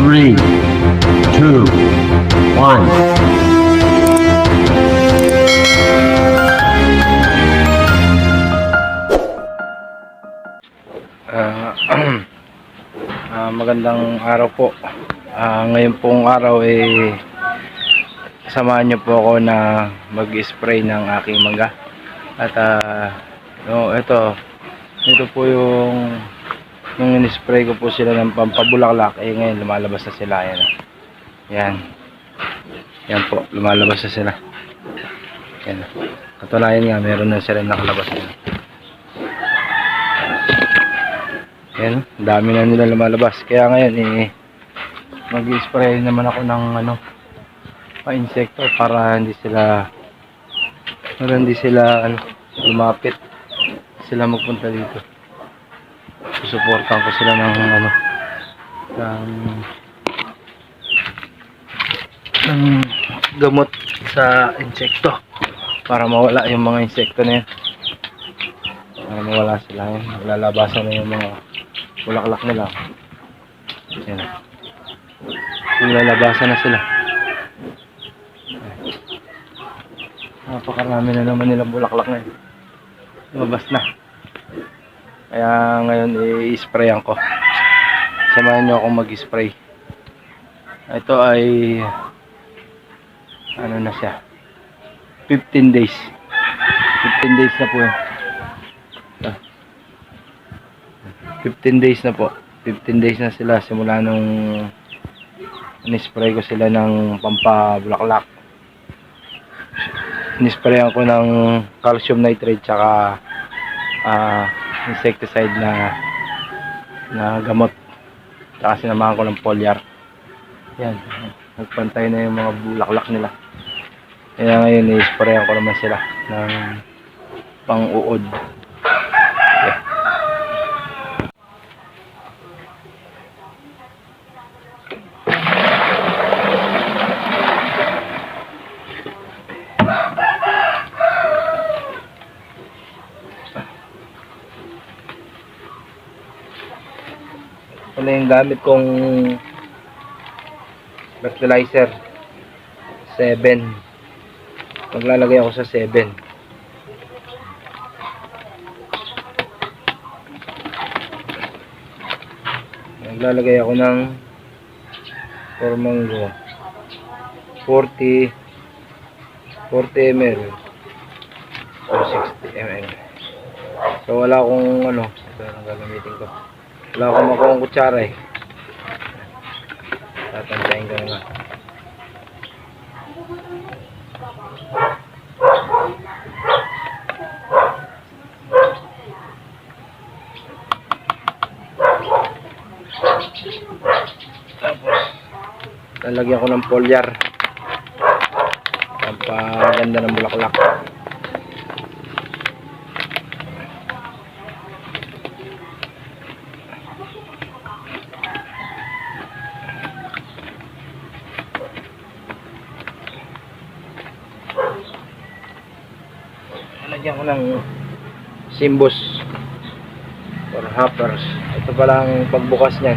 three, two, one. Ah, ah, magandang araw po. Ah, ngayon pong araw eh samahan niyo po ako na mag-spray ng aking mangga. At ah, no, ito ito po yung nung in-spray ko po sila ng pampabulaklak eh ngayon lumalabas na sila yan. Yan. Yan po, lumalabas na sila. Yan. Katunayan nga, meron na sila nakalabas na. Yan, ang dami na nila lumalabas. Kaya ngayon, eh, mag-spray naman ako ng ano, pa-insekto para hindi sila para hindi sila ano, lumapit sila magpunta dito. Susuportahan ko sila ng ano ng ng gamot sa insekto para mawala yung mga insekto na yan para mawala sila yan lalabasan na yung mga bulaklak nila. Yan lalabasan na sila. Napakarami na naman nilang bulaklak ngayon lumabas na kaya ngayon i-sprayan ko. Samahan nyo akong mag-spray. Ito ay ano na siya? 15 days. 15 days na po yun. Ah. 15 days na po. 15 days na sila simula nung nispray ko sila ng pampabulaklak. Nisprayan ko ng calcium nitrate tsaka ah, insecticide na na gamot. Tsaka sinamahan ko ng foliar yan. Nagpantay na yung mga bulaklak nila. Kaya ngayon nisprayan ko naman sila ng pang-uod. okay. Ito na yung gamit kong fertilizer 7 maglalagay ako sa 7 maglalagay ako ng formango 40 40 ml o 60 ml so wala akong ano ito ang gagamitin ko wala akong makuha kutsara eh. Tatantayin ko na tapos lalagyan ko ng foliar pampaganda ng bulaklak lalagyan ko ng simbos or hoppers. Ito pala ang pagbukas niyan.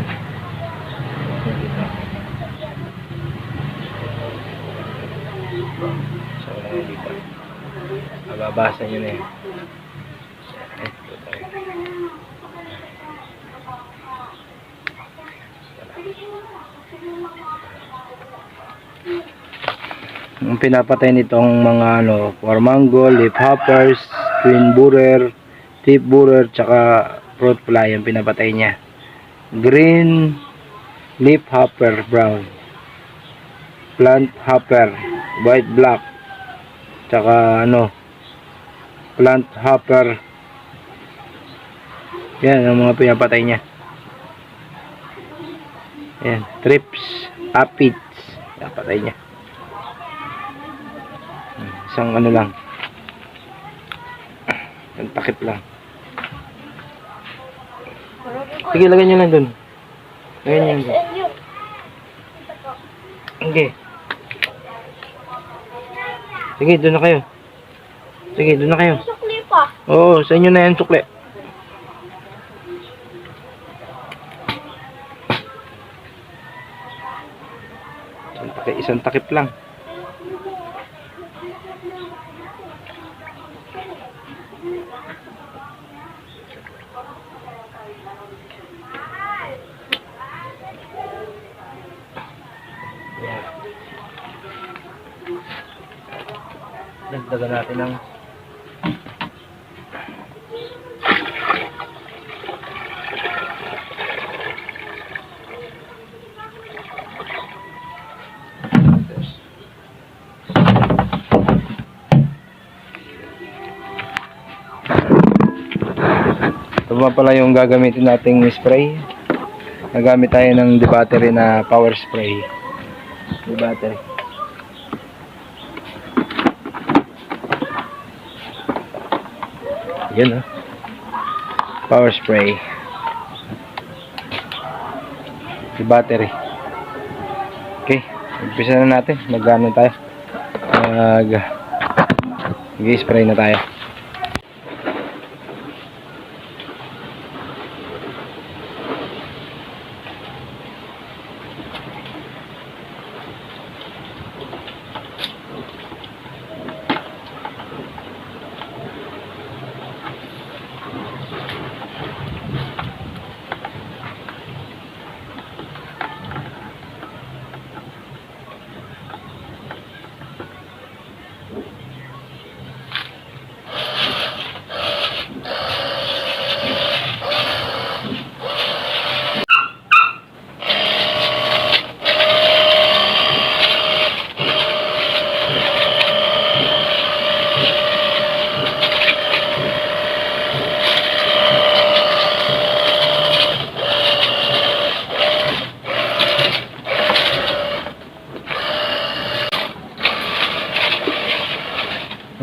So ayan dito mababasa nyo na yan yung pinapatay nitong mga ano, warmango, leaf hoppers, twin borer, tip borer, tsaka fruit fly yung pinapatay niya. Green leaf hopper brown. Plant hopper white black. Tsaka ano plant hopper yan ang mga pinapatay niya. Yan, trips, aphids, pinapatay niya. Isang ano lang. Ang takip lang. Sige, lagay nyo lang dun. Lagay nyo lang dun. Okay. Sige, doon na kayo. Sige, doon na kayo. Sukli pa. Oo, sa inyo na yan. Isang takip, isang takip lang. Dagdagan natin ng Ito pa pala yung gagamitin nating spray. Nagamit tayo ng battery na power spray. Battery. Yan ah. Power spray. Di battery. Okay. Umpisa na natin. Magano tayo. Mag... Mag-spray na tayo.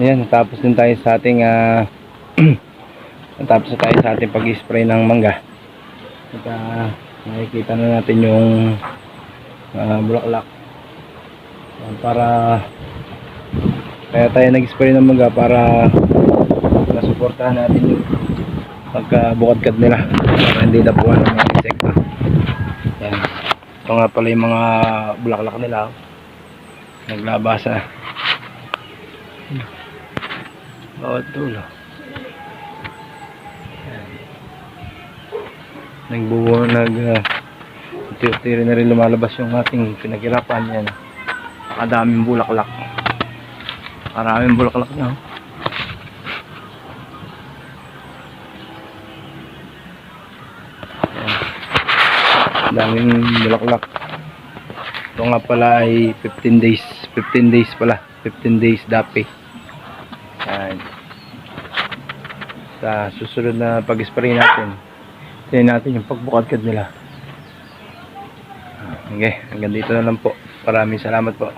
Ayan, natapos din tayo sa ating ah, natapos na tayo sa ating pag-spray ng mangga. At ah, nakikita na natin yung ah, bulaklak. Ayan, para kaya tayo nag-spray ng mangga para nasuportahan natin yung pagkabukadkad nila para hindi napuan ng mga insekto. Ayan. Ito nga pala yung mga bulaklak nila. Naglabasa. Bawat dulo. Nagbuo, nag uh, tiri na rin lumalabas yung ating pinaghirapan yan. Kadaming bulaklak. Maraming bulaklak na. oh. Daming bulaklak. Ito nga pala ay 15 days. 15 days pala. 15 days dapi. Yan. Sa susunod na pag-spray natin, tingnan natin yung pagbukadkad nila. Okay, hanggang dito na lang po. Maraming salamat po.